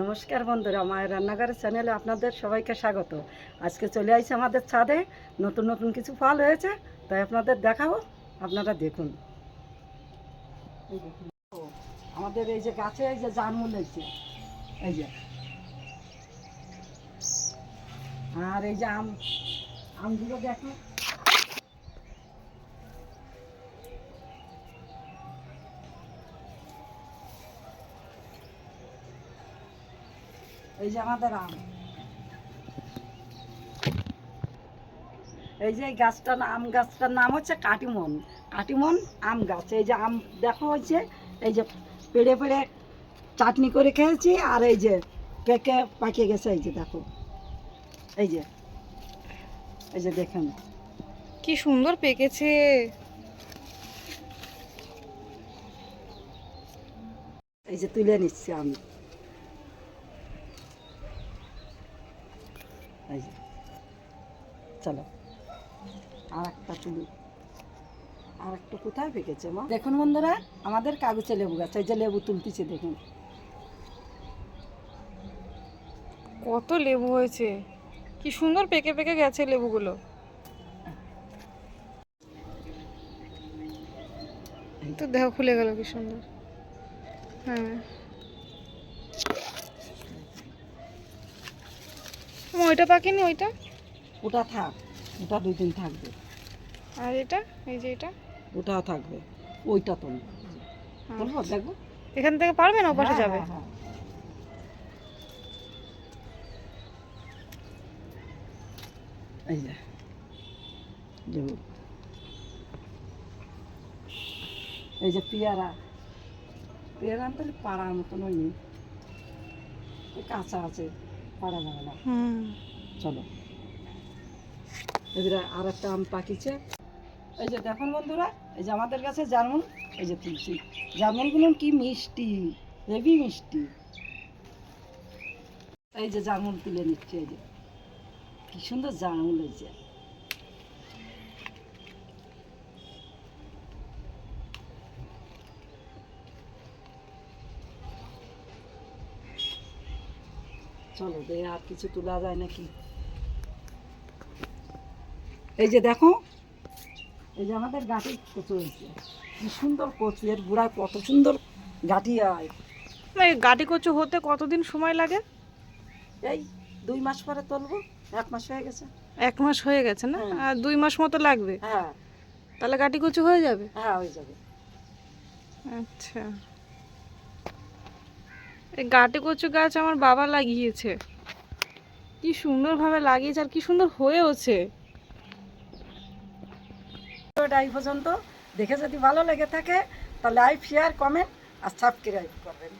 নমস্কার বন্ধুরা, মায়ের রান্নাঘরের চ্যানেলে আপনাদের সবাইকে স্বাগত। আজকে চলে আসছে আমাদের ছাদে, নতুন নতুন কিছু ফল হয়েছে, তাই আপনাদের দেখাবো, আপনারা দেখুন। আমাদের এই যে গাছে এই যে জামুন হয়েছে, এই যে। আর এই যে আম, আমগুলো দেখো এই যে আমাদের আম। এই যে গাছটার আম গাছটার নাম হচ্ছে কাটিমন। কাটিমন আম গাছ। এই যে আম দেখো হয়েছে এই যে পেড়ে পেড়ে চাটনি করে খেয়েছি আর এই যে পেকে পাকিয়ে গেছে এই যে দেখো। এই যে এই যে দেখেন। কি সুন্দর পেকেছে। এই যে তুলে নিচ্ছি আমি। এই যে। চলো। আর একটা তুলি আর একটা কোথায় পেকেছে মা? দেখুন বন্ধুরা আমাদের কাগজে লেবু গাছ এই যে লেবু তুলতেছে দেখুন। কত লেবু হয়েছে। কি সুন্দর পেকে পেকে গেছে লেবুগুলো। তো দেহ খুলে গেল কি সুন্দর। হ্যাঁ। ওইটা পাকেনি ওইটা? ওটা থাক ওটা দুই দিন থাকবে। আর এটা? এই যে এটা? ওটাও থাকবে ওইটা তো। বলব দেখব এখান থেকে পারবে না ওপাশে হ্যাঁ, যাবে? হ্যাঁ, হ্যাঁ। এই যে। লেবু এই যে পেয়ারা। পেয়ারা আনতে হলে পাড়ার মতন এই কাঁচা আছে। পাড়া যাবে না। চলো। এবারে আর একটা আম পাকিছে। এই যে দেখুন বন্ধুরা এই যে আমাদের কাছে জার্মন এই যে তুলসী। জার্মনগুলো কি মিষ্টি হেভি মিষ্টি। এই যে জার্মন তুলে নিচ্ছে এই যে। কি সুন্দর জার্মন হয়েছে চলো দে আর কিছু তোলা যায় নাকি? এই যে দেখো এই যে আমাদের গাটি কচু হয়েছে। কি সুন্দর কচু এর গোড়ায় কত সুন্দর গাটি হয়। এই গাটি কচু হতে কতদিন সময় লাগে? এই দুই মাস পরে তুলবো এক মাস হয়ে গেছে। এক মাস হয়ে গেছে না? হ্যাঁ। আর দুই মাস মতো লাগবে? হ্যাঁ। তাহলে গাটি কচু হয়ে যাবে? হ্যাঁ হয়ে যাবে। আচ্ছা। গাটি কচু গাছ আমার বাবা লাগিয়েছে। কি সুন্দরভাবে লাগিয়েছে আর কি সুন্দর হয়েওছে। এই পর্যন্ত। দেখে যদি ভালো লেগে থাকে, তাহলে লাইক শেয়ার কমেন্ট আর সাবস্ক্রাইব করবেন।